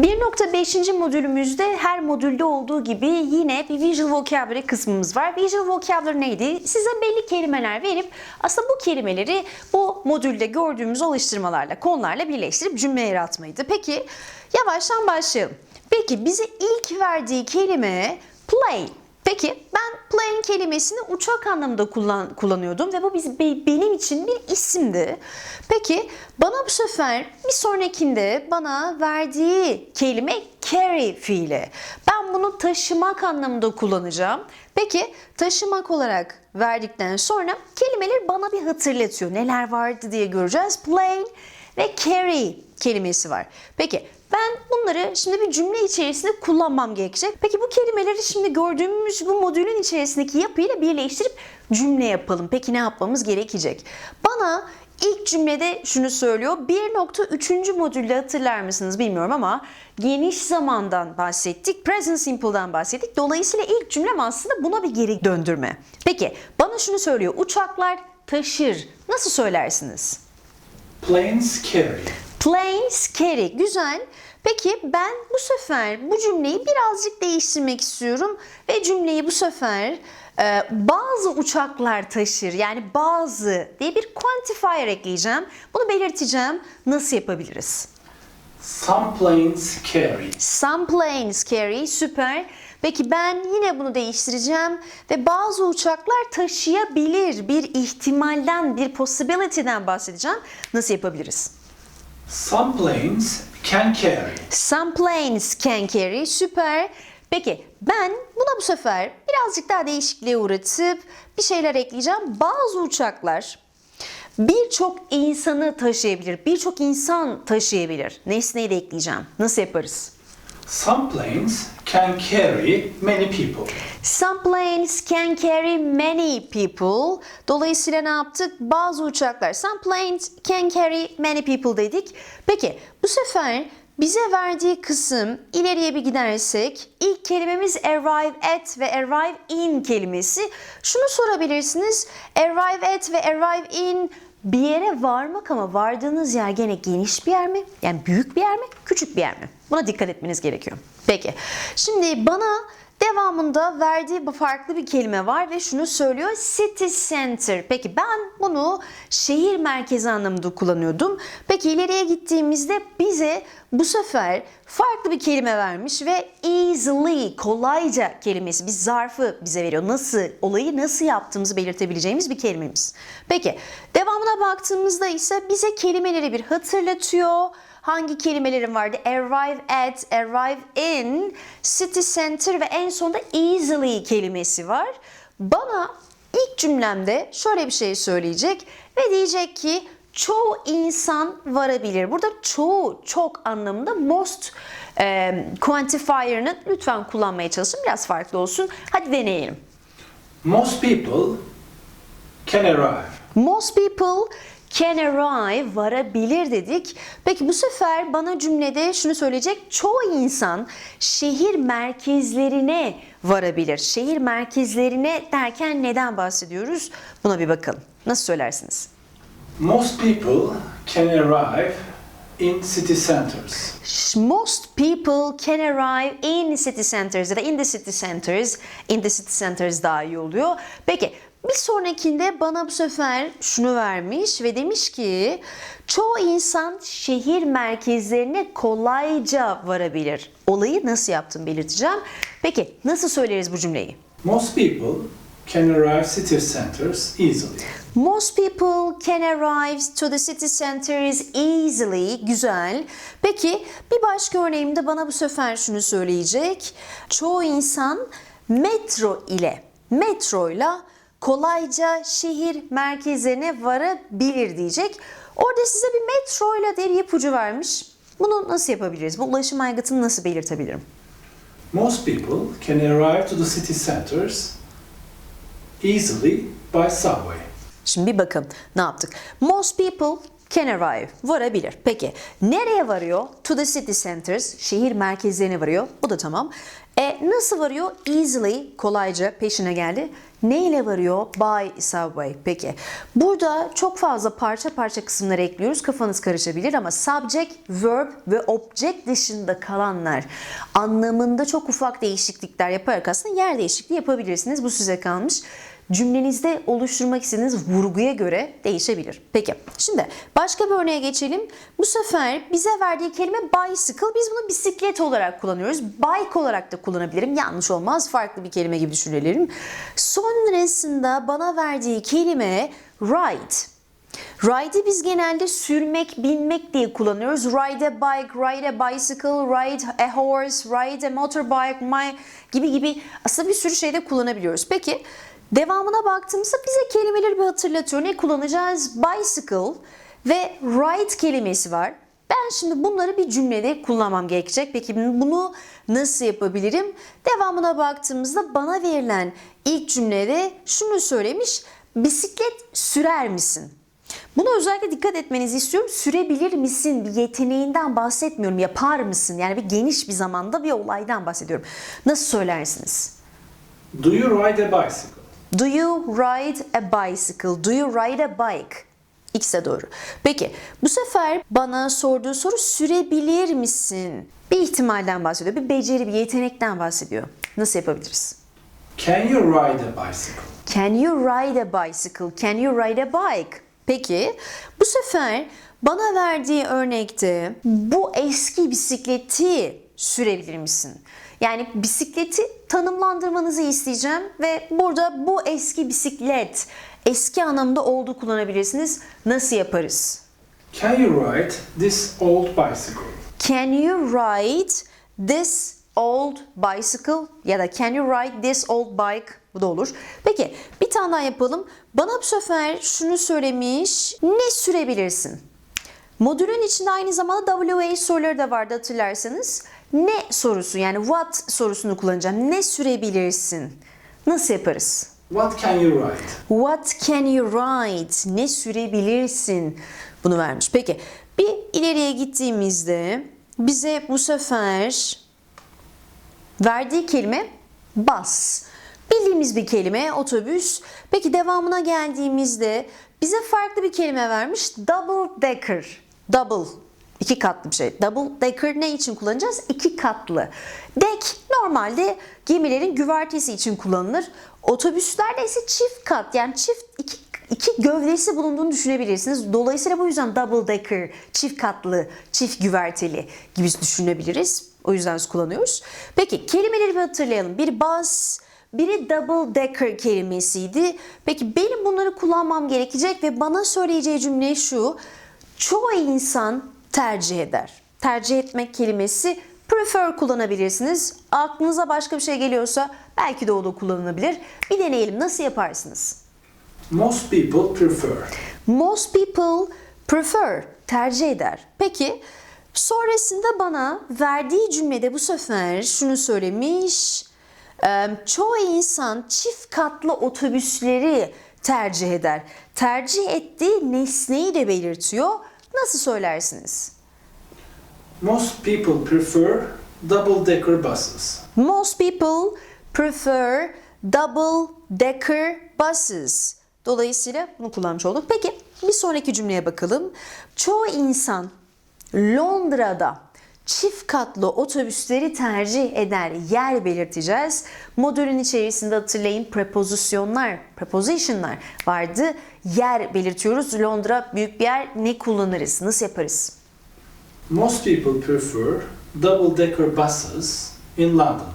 1.5. modülümüzde her modülde olduğu gibi yine bir Visual Vocabulary kısmımız var. Visual Vocabulary neydi? Size belli kelimeler verip aslında bu kelimeleri bu modülde gördüğümüz alıştırmalarla, konularla birleştirip cümle yaratmaydı. Peki yavaştan başlayalım. Peki bize ilk verdiği kelime play. Peki ben plane kelimesini uçak anlamında kullan, kullanıyordum ve bu biz, be- benim için bir isimdi. Peki bana bu sefer bir sonrakinde bana verdiği kelime carry fiili. Ben bunu taşımak anlamında kullanacağım. Peki taşımak olarak verdikten sonra kelimeler bana bir hatırlatıyor. Neler vardı diye göreceğiz. Plane ve carry kelimesi var. Peki ben bunları şimdi bir cümle içerisinde kullanmam gerekecek. Peki bu kelimeleri şimdi gördüğümüz bu modülün içerisindeki yapıyla birleştirip cümle yapalım. Peki ne yapmamız gerekecek? Bana ilk cümlede şunu söylüyor. 1.3. modülde hatırlar mısınız bilmiyorum ama geniş zamandan bahsettik. Present Simple'dan bahsettik. Dolayısıyla ilk cümlem aslında buna bir geri döndürme. Peki bana şunu söylüyor. Uçaklar taşır. Nasıl söylersiniz? Planes carry. Planes carry. Güzel. Peki ben bu sefer bu cümleyi birazcık değiştirmek istiyorum ve cümleyi bu sefer e, bazı uçaklar taşır yani bazı diye bir quantifier ekleyeceğim. Bunu belirteceğim. Nasıl yapabiliriz? Some planes carry. Some planes carry. Süper. Peki ben yine bunu değiştireceğim ve bazı uçaklar taşıyabilir bir ihtimalden, bir possibility'den bahsedeceğim. Nasıl yapabiliriz? Some planes can carry. Some planes can carry. Süper. Peki ben buna bu sefer birazcık daha değişikliğe uğratıp bir şeyler ekleyeceğim. Bazı uçaklar birçok insanı taşıyabilir. Birçok insan taşıyabilir. Nesneyi de ekleyeceğim. Nasıl yaparız? Some planes can carry many people. Some planes can carry many people. Dolayısıyla ne yaptık? Bazı uçaklar. Some planes can carry many people dedik. Peki bu sefer bize verdiği kısım ileriye bir gidersek ilk kelimemiz arrive at ve arrive in kelimesi. Şunu sorabilirsiniz. Arrive at ve arrive in bir yere varmak ama vardığınız yer gene geniş bir yer mi? Yani büyük bir yer mi? Küçük bir yer mi? Buna dikkat etmeniz gerekiyor. Peki. Şimdi bana devamında verdiği bu farklı bir kelime var ve şunu söylüyor. City center. Peki ben bunu şehir merkezi anlamında kullanıyordum. Peki ileriye gittiğimizde bize bu sefer farklı bir kelime vermiş ve easily, kolayca kelimesi bir zarfı bize veriyor. Nasıl, olayı nasıl yaptığımızı belirtebileceğimiz bir kelimemiz. Peki devamına baktığımızda ise bize kelimeleri bir hatırlatıyor. Hangi kelimelerin vardı? Arrive at, arrive in, city center ve en sonunda easily kelimesi var. Bana ilk cümlemde şöyle bir şey söyleyecek ve diyecek ki çoğu insan varabilir. Burada çoğu, çok anlamında most e, quantifier'ını lütfen kullanmaya çalışın. Biraz farklı olsun. Hadi deneyelim. Most people can arrive. Most people can arrive, varabilir dedik. Peki bu sefer bana cümlede şunu söyleyecek. Çoğu insan şehir merkezlerine varabilir. Şehir merkezlerine derken neden bahsediyoruz? Buna bir bakalım. Nasıl söylersiniz? Most people can arrive in city centers. Most people can arrive in city centers ya da in the city centers. In the city centers daha iyi oluyor. Peki bir sonrakinde bana bu sefer şunu vermiş ve demiş ki çoğu insan şehir merkezlerine kolayca varabilir. Olayı nasıl yaptım belirteceğim. Peki nasıl söyleriz bu cümleyi? Most people can arrive city centers easily. Most people can arrive to the city centers easily. Güzel. Peki bir başka örneğimde bana bu sefer şunu söyleyecek. Çoğu insan metro ile, metroyla kolayca şehir merkezlerine varabilir diyecek. Orada size bir metroyla diye bir ipucu vermiş. Bunu nasıl yapabiliriz? Bu ulaşım aygıtını nasıl belirtebilirim? Most people can arrive to the city centers easily by subway. Şimdi bir bakın ne yaptık. Most people can arrive. Varabilir. Peki nereye varıyor? To the city centers. Şehir merkezlerine varıyor. Bu da tamam. E, nasıl varıyor? Easily, kolayca peşine geldi. Ne ile varıyor? By subway. Peki. Burada çok fazla parça parça kısımları ekliyoruz. Kafanız karışabilir ama subject, verb ve object dışında kalanlar anlamında çok ufak değişiklikler yaparak aslında yer değişikliği yapabilirsiniz. Bu size kalmış cümlenizde oluşturmak istediğiniz vurguya göre değişebilir. Peki şimdi başka bir örneğe geçelim. Bu sefer bize verdiği kelime bicycle. Biz bunu bisiklet olarak kullanıyoruz. Bike olarak da kullanabilirim. Yanlış olmaz. Farklı bir kelime gibi düşünelim. Sonrasında bana verdiği kelime ride. Ride'i biz genelde sürmek, binmek diye kullanıyoruz. Ride a bike, ride a bicycle, ride a horse, ride a motorbike, my gibi gibi aslında bir sürü şeyde kullanabiliyoruz. Peki devamına baktığımızda bize kelimeleri bir hatırlatıyor. Ne kullanacağız? Bicycle ve ride kelimesi var. Ben şimdi bunları bir cümlede kullanmam gerekecek. Peki bunu nasıl yapabilirim? Devamına baktığımızda bana verilen ilk cümlede şunu söylemiş. Bisiklet sürer misin? Buna özellikle dikkat etmenizi istiyorum. Sürebilir misin? Bir yeteneğinden bahsetmiyorum. Yapar mısın? Yani bir geniş bir zamanda bir olaydan bahsediyorum. Nasıl söylersiniz? Do you ride a bicycle? Do you ride a bicycle? Do you ride a bike? İkisi de doğru. Peki bu sefer bana sorduğu soru sürebilir misin? Bir ihtimalden bahsediyor. Bir beceri, bir yetenekten bahsediyor. Nasıl yapabiliriz? Can you ride a bicycle? Can you ride a bicycle? Can you ride a bike? Peki bu sefer bana verdiği örnekte bu eski bisikleti sürebilir misin? Yani bisikleti tanımlandırmanızı isteyeceğim ve burada bu eski bisiklet eski anlamda olduğu kullanabilirsiniz. Nasıl yaparız? Can you ride this old bicycle? Can you ride this old bicycle ya da can you ride this old bike bu da olur. Peki bir tane daha yapalım. Bana bu sefer şunu söylemiş. Ne sürebilirsin? Modülün içinde aynı zamanda WA soruları da vardı hatırlarsanız. Ne sorusu yani what sorusunu kullanacağım. Ne sürebilirsin? Nasıl yaparız? What can you ride? What can you ride? Ne sürebilirsin? Bunu vermiş. Peki bir ileriye gittiğimizde bize bu sefer verdiği kelime bus. Bildiğimiz bir kelime otobüs. Peki devamına geldiğimizde bize farklı bir kelime vermiş. Double decker. Double. İki katlı bir şey. Double decker ne için kullanacağız? İki katlı. Deck normalde gemilerin güvertesi için kullanılır. Otobüslerde ise çift kat yani çift iki, iki gövdesi bulunduğunu düşünebilirsiniz. Dolayısıyla bu yüzden double decker, çift katlı, çift güverteli gibi düşünebiliriz. O yüzden kullanıyoruz. Peki kelimeleri bir hatırlayalım. Bir bus, biri double decker kelimesiydi. Peki benim bunları kullanmam gerekecek ve bana söyleyeceği cümle şu. Çoğu insan tercih eder. Tercih etmek kelimesi prefer kullanabilirsiniz. Aklınıza başka bir şey geliyorsa belki de o da kullanılabilir. Bir deneyelim. Nasıl yaparsınız? Most people prefer. Most people prefer, tercih eder. Peki sonrasında bana verdiği cümlede bu sefer şunu söylemiş. Çoğu insan çift katlı otobüsleri tercih eder. Tercih ettiği nesneyi de belirtiyor. Nasıl söylersiniz? Most people prefer double decker buses. Most people prefer double decker buses. Dolayısıyla bunu kullanmış olduk. Peki bir sonraki cümleye bakalım. Çoğu insan Londra'da çift katlı otobüsleri tercih eder. Yer belirteceğiz. Modülün içerisinde hatırlayın prepozisyonlar, prepositionlar vardı. Yer belirtiyoruz. Londra büyük bir yer. Ne kullanırız? Nasıl yaparız? Most people prefer double decker buses in London.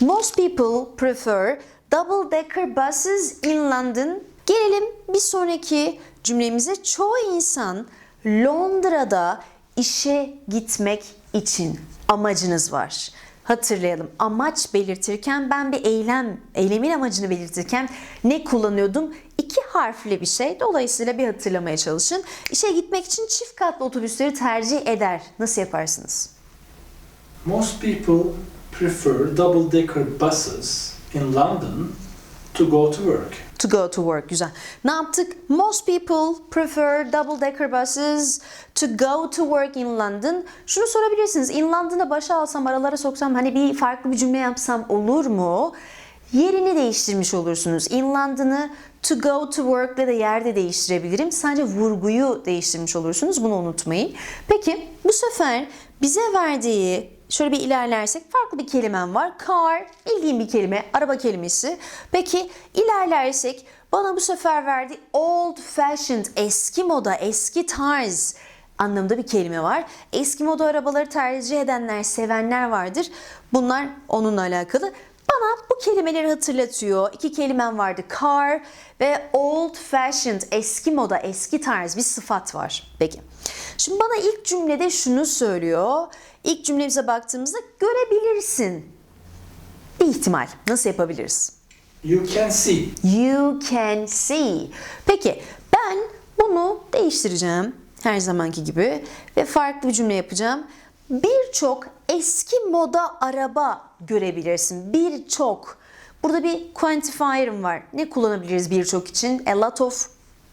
Most people prefer double-decker buses in London. Gelelim bir sonraki cümlemize. Çoğu insan Londra'da işe gitmek için amacınız var. Hatırlayalım. Amaç belirtirken ben bir eylem, eylemin amacını belirtirken ne kullanıyordum? İki harfli bir şey. Dolayısıyla bir hatırlamaya çalışın. İşe gitmek için çift katlı otobüsleri tercih eder. Nasıl yaparsınız? Most people prefer double decker buses in London to go to work. To go to work. Güzel. Ne yaptık? Most people prefer double decker buses to go to work in London. Şunu sorabilirsiniz. In London'a başa alsam, aralara soksam hani bir farklı bir cümle yapsam olur mu? yerini değiştirmiş olursunuz. In London'ı to go to work ile de yerde değiştirebilirim. Sadece vurguyu değiştirmiş olursunuz. Bunu unutmayın. Peki bu sefer bize verdiği şöyle bir ilerlersek farklı bir kelimem var. Car bildiğim bir kelime. Araba kelimesi. Peki ilerlersek bana bu sefer verdiği old fashioned eski moda eski tarz anlamında bir kelime var. Eski moda arabaları tercih edenler, sevenler vardır. Bunlar onunla alakalı. Bana bu kelimeleri hatırlatıyor. İki kelimem vardı. Car ve old fashioned, eski moda, eski tarz bir sıfat var. Peki. Şimdi bana ilk cümlede şunu söylüyor. İlk cümlemize baktığımızda görebilirsin. Bir ihtimal. Nasıl yapabiliriz? You can see. You can see. Peki ben bunu değiştireceğim her zamanki gibi ve farklı bir cümle yapacağım. Birçok eski moda araba görebilirsin. Birçok. Burada bir quantifier'ım var. Ne kullanabiliriz birçok için? A lot of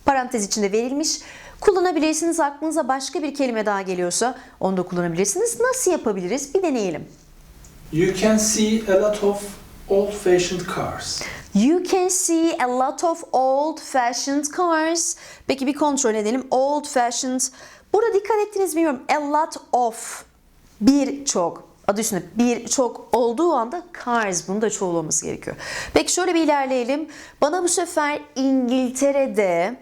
parantez içinde verilmiş. Kullanabilirsiniz. Aklınıza başka bir kelime daha geliyorsa onu da kullanabilirsiniz. Nasıl yapabiliriz? Bir deneyelim. You can see a lot of old-fashioned cars. You can see a lot of old fashioned cars. Peki bir kontrol edelim. Old fashioned. Burada dikkat ettiniz mi bilmiyorum. A lot of. Birçok. Adı üstünde birçok olduğu anda cars. Bunun da çoğul olması gerekiyor. Peki şöyle bir ilerleyelim. Bana bu sefer İngiltere'de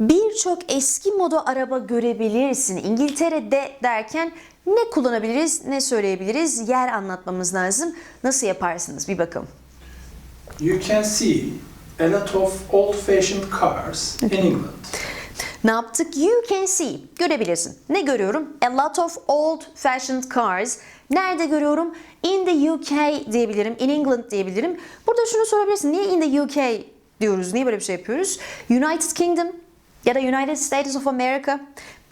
birçok eski moda araba görebilirsin. İngiltere'de derken ne kullanabiliriz, ne söyleyebiliriz? Yer anlatmamız lazım. Nasıl yaparsınız? Bir bakalım. You can see a lot of old-fashioned cars in England. Ne yaptık? You can see. Görebilirsin. Ne görüyorum? A lot of old fashioned cars. Nerede görüyorum? In the UK diyebilirim. In England diyebilirim. Burada şunu sorabilirsin. Niye in the UK diyoruz? Niye böyle bir şey yapıyoruz? United Kingdom ya da United States of America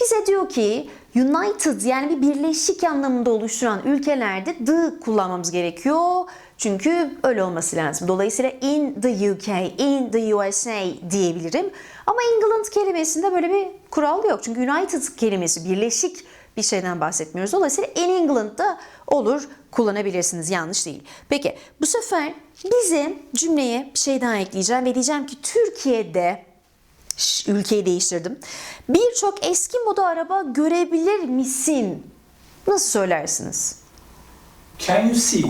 bize diyor ki United yani bir birleşik anlamında oluşturan ülkelerde the kullanmamız gerekiyor. Çünkü öyle olması lazım. Dolayısıyla in the UK, in the USA diyebilirim. Ama England kelimesinde böyle bir kural yok. Çünkü United kelimesi birleşik bir şeyden bahsetmiyoruz. Dolayısıyla in England'da olur kullanabilirsiniz. Yanlış değil. Peki bu sefer bize cümleye bir şey daha ekleyeceğim ve diyeceğim ki Türkiye'de ülkeyi değiştirdim. Birçok eski moda araba görebilir misin? Nasıl söylersiniz? Can you see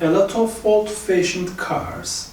a lot of old-fashioned cars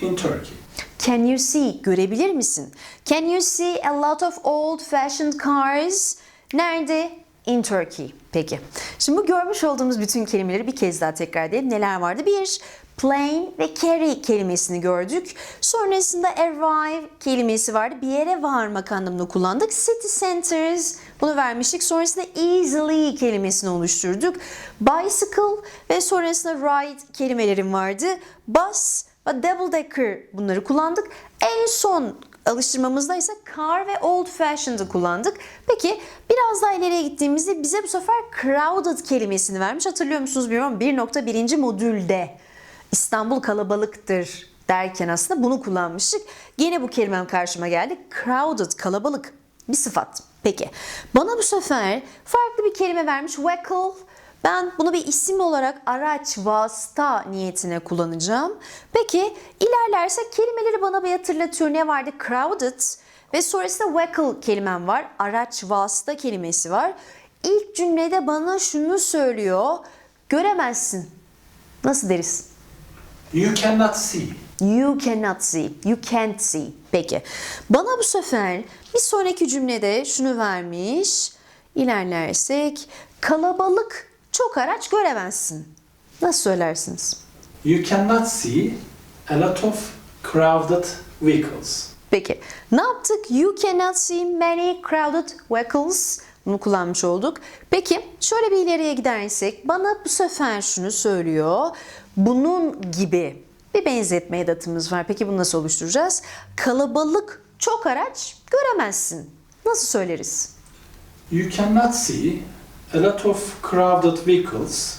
in Turkey? Can you see? Görebilir misin? Can you see a lot of old fashioned cars? Nerede? In Turkey. Peki. Şimdi bu görmüş olduğumuz bütün kelimeleri bir kez daha tekrar edelim. Neler vardı? Bir, plane ve carry kelimesini gördük. Sonrasında arrive kelimesi vardı. Bir yere varmak anlamında kullandık. City centers bunu vermiştik. Sonrasında easily kelimesini oluşturduk. Bicycle ve sonrasında ride kelimelerim vardı. Bus ve double decker bunları kullandık. En son alıştırmamızda ise car ve old fashioned'ı kullandık. Peki biraz daha ileriye gittiğimizde bize bu sefer crowded kelimesini vermiş. Hatırlıyor musunuz bilmiyorum. 1.1. modülde İstanbul kalabalıktır derken aslında bunu kullanmıştık. Yine bu kelimem karşıma geldi. Crowded, kalabalık bir sıfat. Peki bana bu sefer farklı bir kelime vermiş. Vehicle. Ben bunu bir isim olarak araç, vasıta niyetine kullanacağım. Peki ilerlersek kelimeleri bana bir hatırlatıyor. Ne vardı? Crowded ve sonrasında vehicle kelimem var. Araç, vasıta kelimesi var. İlk cümlede bana şunu söylüyor. Göremezsin. Nasıl deriz? You cannot see. You cannot see. You can't see. Peki. Bana bu sefer bir sonraki cümlede şunu vermiş. İlerlersek kalabalık çok araç göremezsin. Nasıl söylersiniz? You cannot see a lot of crowded vehicles. Peki. Ne yaptık? You cannot see many crowded vehicles. Bunu kullanmış olduk. Peki şöyle bir ileriye gidersek bana bu sefer şunu söylüyor. Bunun gibi bir benzetme edatımız var. Peki bunu nasıl oluşturacağız? Kalabalık çok araç göremezsin. Nasıl söyleriz? You cannot see a lot of crowded vehicles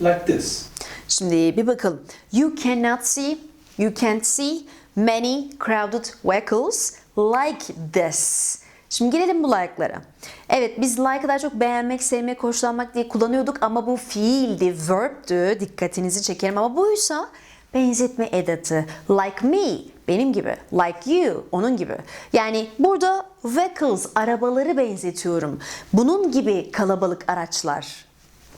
like this. Şimdi bir bakalım. You cannot see, you can't see many crowded vehicles like this. Şimdi gelelim bu like'lara. Evet biz like'ı daha çok beğenmek, sevmek, hoşlanmak diye kullanıyorduk ama bu fiildi, verb'dü. Dikkatinizi çekerim ama buysa benzetme edatı. Like me, benim gibi. Like you, onun gibi. Yani burada vehicles, arabaları benzetiyorum. Bunun gibi kalabalık araçlar.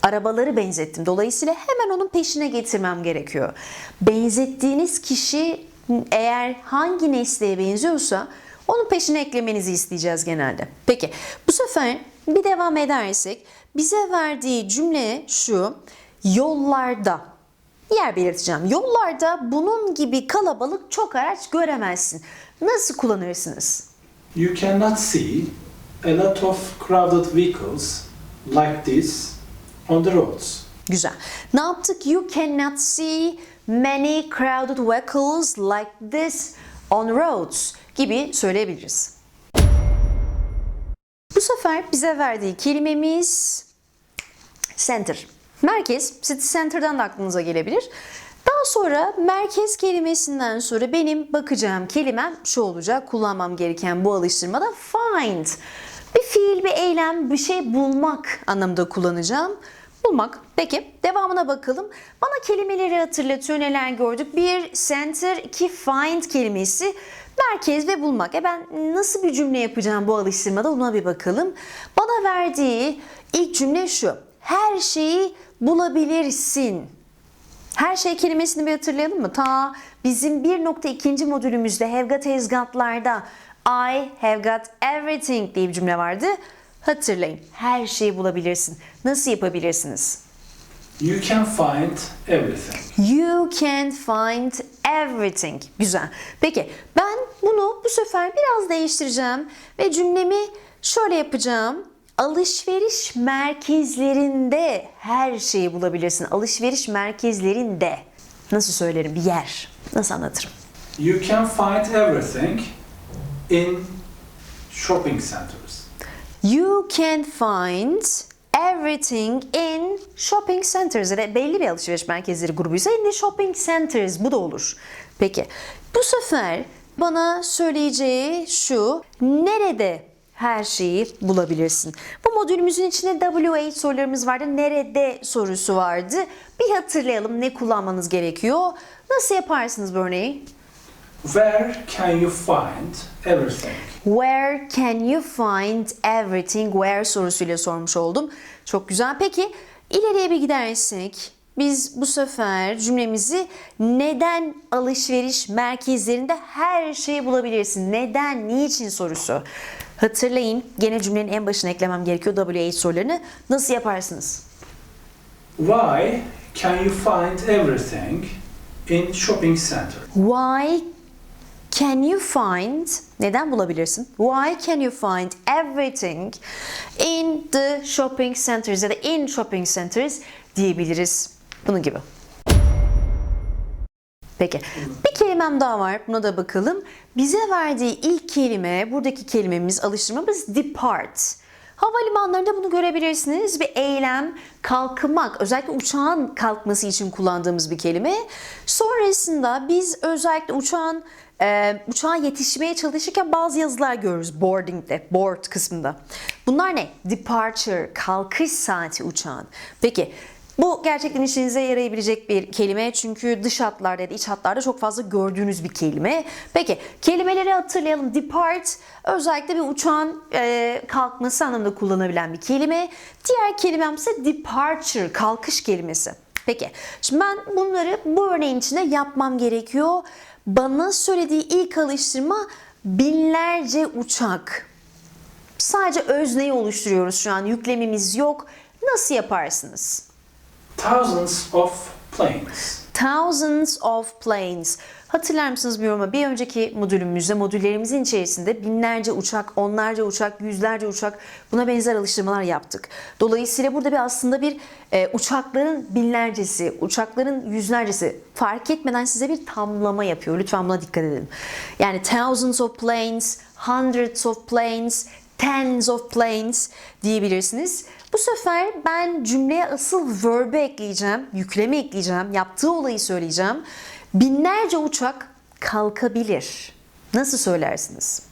Arabaları benzettim. Dolayısıyla hemen onun peşine getirmem gerekiyor. Benzettiğiniz kişi eğer hangi nesneye benziyorsa onun peşine eklemenizi isteyeceğiz genelde. Peki bu sefer bir devam edersek bize verdiği cümle şu. Yollarda yer belirteceğim. Yollarda bunun gibi kalabalık çok araç göremezsin. Nasıl kullanırsınız? You cannot see a lot of crowded vehicles like this on the roads. Güzel. Ne yaptık? You cannot see many crowded vehicles like this on roads gibi söyleyebiliriz. Bu sefer bize verdiği kelimemiz center. Merkez, city center'dan da aklınıza gelebilir. Daha sonra merkez kelimesinden sonra benim bakacağım kelimem şu olacak. Kullanmam gereken bu alıştırmada find. Bir fiil, bir eylem, bir şey bulmak anlamında kullanacağım. Bulmak. Peki devamına bakalım. Bana kelimeleri hatırlatıyor neler gördük. Bir center, iki find kelimesi merkez ve bulmak. E ben nasıl bir cümle yapacağım bu alıştırmada ona bir bakalım. Bana verdiği ilk cümle şu. Her şeyi bulabilirsin. Her şey kelimesini bir hatırlayalım mı? Ta bizim 1.2. modülümüzde has got'larda I have got everything diye bir cümle vardı. Hatırlayın. Her şeyi bulabilirsin. Nasıl yapabilirsiniz? You can find everything. You can find everything. Güzel. Peki ben bunu bu sefer biraz değiştireceğim ve cümlemi şöyle yapacağım. Alışveriş merkezlerinde her şeyi bulabilirsin. Alışveriş merkezlerinde. Nasıl söylerim? Bir yer. Nasıl anlatırım? You can find everything in shopping centers. You can find everything in shopping centers. Yani belli bir alışveriş merkezleri grubuysa in the shopping centers bu da olur. Peki bu sefer bana söyleyeceği şu nerede her şeyi bulabilirsin. Bu modülümüzün içinde W8 sorularımız vardı. Nerede sorusu vardı. Bir hatırlayalım ne kullanmanız gerekiyor. Nasıl yaparsınız bu örneği? Where can you find everything? Where can you find everything? Where sorusuyla sormuş oldum. Çok güzel. Peki ileriye bir gidersek biz bu sefer cümlemizi neden alışveriş merkezlerinde her şeyi bulabilirsin? Neden, niçin sorusu. Hatırlayın gene cümlenin en başına eklemem gerekiyor W8 sorularını. Nasıl yaparsınız? Why can you find everything in shopping center? Why can you find neden bulabilirsin? Why can you find everything in the shopping centers ya da in shopping centers diyebiliriz. Bunun gibi. Peki. Bir kelimem daha var. Buna da bakalım. Bize verdiği ilk kelime, buradaki kelimemiz, alıştırmamız depart. Havalimanlarında bunu görebilirsiniz. Bir eylem, kalkmak, özellikle uçağın kalkması için kullandığımız bir kelime. Sonrasında biz özellikle uçağın e, uçağa yetişmeye çalışırken bazı yazılar görürüz boarding'de, board kısmında. Bunlar ne? Departure, kalkış saati uçağın. Peki bu gerçekten işinize yarayabilecek bir kelime çünkü dış hatlarda ya da iç hatlarda çok fazla gördüğünüz bir kelime. Peki kelimeleri hatırlayalım. Depart özellikle bir uçağın e, kalkması anlamında kullanabilen bir kelime. Diğer kelimem ise departure, kalkış kelimesi. Peki şimdi ben bunları bu örneğin içinde yapmam gerekiyor. Bana söylediği ilk alıştırma binlerce uçak. Sadece özneyi oluşturuyoruz şu an. Yüklemimiz yok. Nasıl yaparsınız? Thousands of planes. Thousands of planes. Hatırlar mısınız bilmiyorum bir önceki modülümüzde, modüllerimizin içerisinde binlerce uçak, onlarca uçak, yüzlerce uçak buna benzer alıştırmalar yaptık. Dolayısıyla burada bir aslında bir e, uçakların binlercesi, uçakların yüzlercesi fark etmeden size bir tamlama yapıyor. Lütfen buna dikkat edin. Yani thousands of planes, hundreds of planes, tens of planes diyebilirsiniz. Bu sefer ben cümleye asıl verb'i ekleyeceğim, yüklemi ekleyeceğim, yaptığı olayı söyleyeceğim. Binlerce uçak kalkabilir. Nasıl söylersiniz?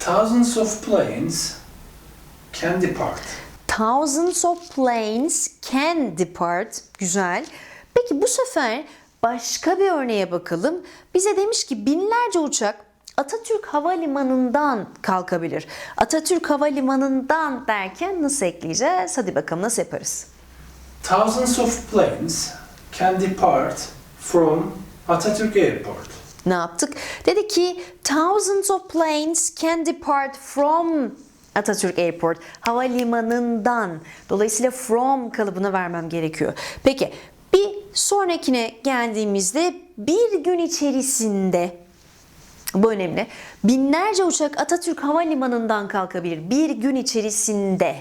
Thousands of planes can depart. Thousands of planes can depart. Güzel. Peki bu sefer başka bir örneğe bakalım. Bize demiş ki binlerce uçak Atatürk Havalimanı'ndan kalkabilir. Atatürk Havalimanı'ndan derken nasıl ekleyeceğiz? Hadi bakalım nasıl yaparız? Thousands of planes can depart from Atatürk Airport. Ne yaptık? Dedi ki thousands of planes can depart from Atatürk Airport havalimanından. Dolayısıyla from kalıbını vermem gerekiyor. Peki bir sonrakine geldiğimizde bir gün içerisinde bu önemli. Binlerce uçak Atatürk Havalimanı'ndan kalkabilir bir gün içerisinde.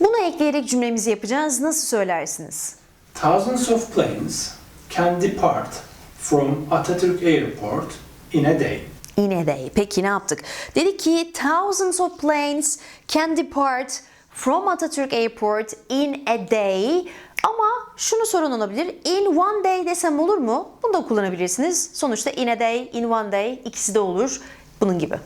Bunu ekleyerek cümlemizi yapacağız. Nasıl söylersiniz? Thousands of planes can depart from Atatürk Airport in a day. In a day. Peki ne yaptık? Dedi ki thousands of planes can depart from Atatürk Airport in a day. Ama şunu sorun olabilir. In one day desem olur mu? Bunu da kullanabilirsiniz. Sonuçta in a day, in one day ikisi de olur. Bunun gibi.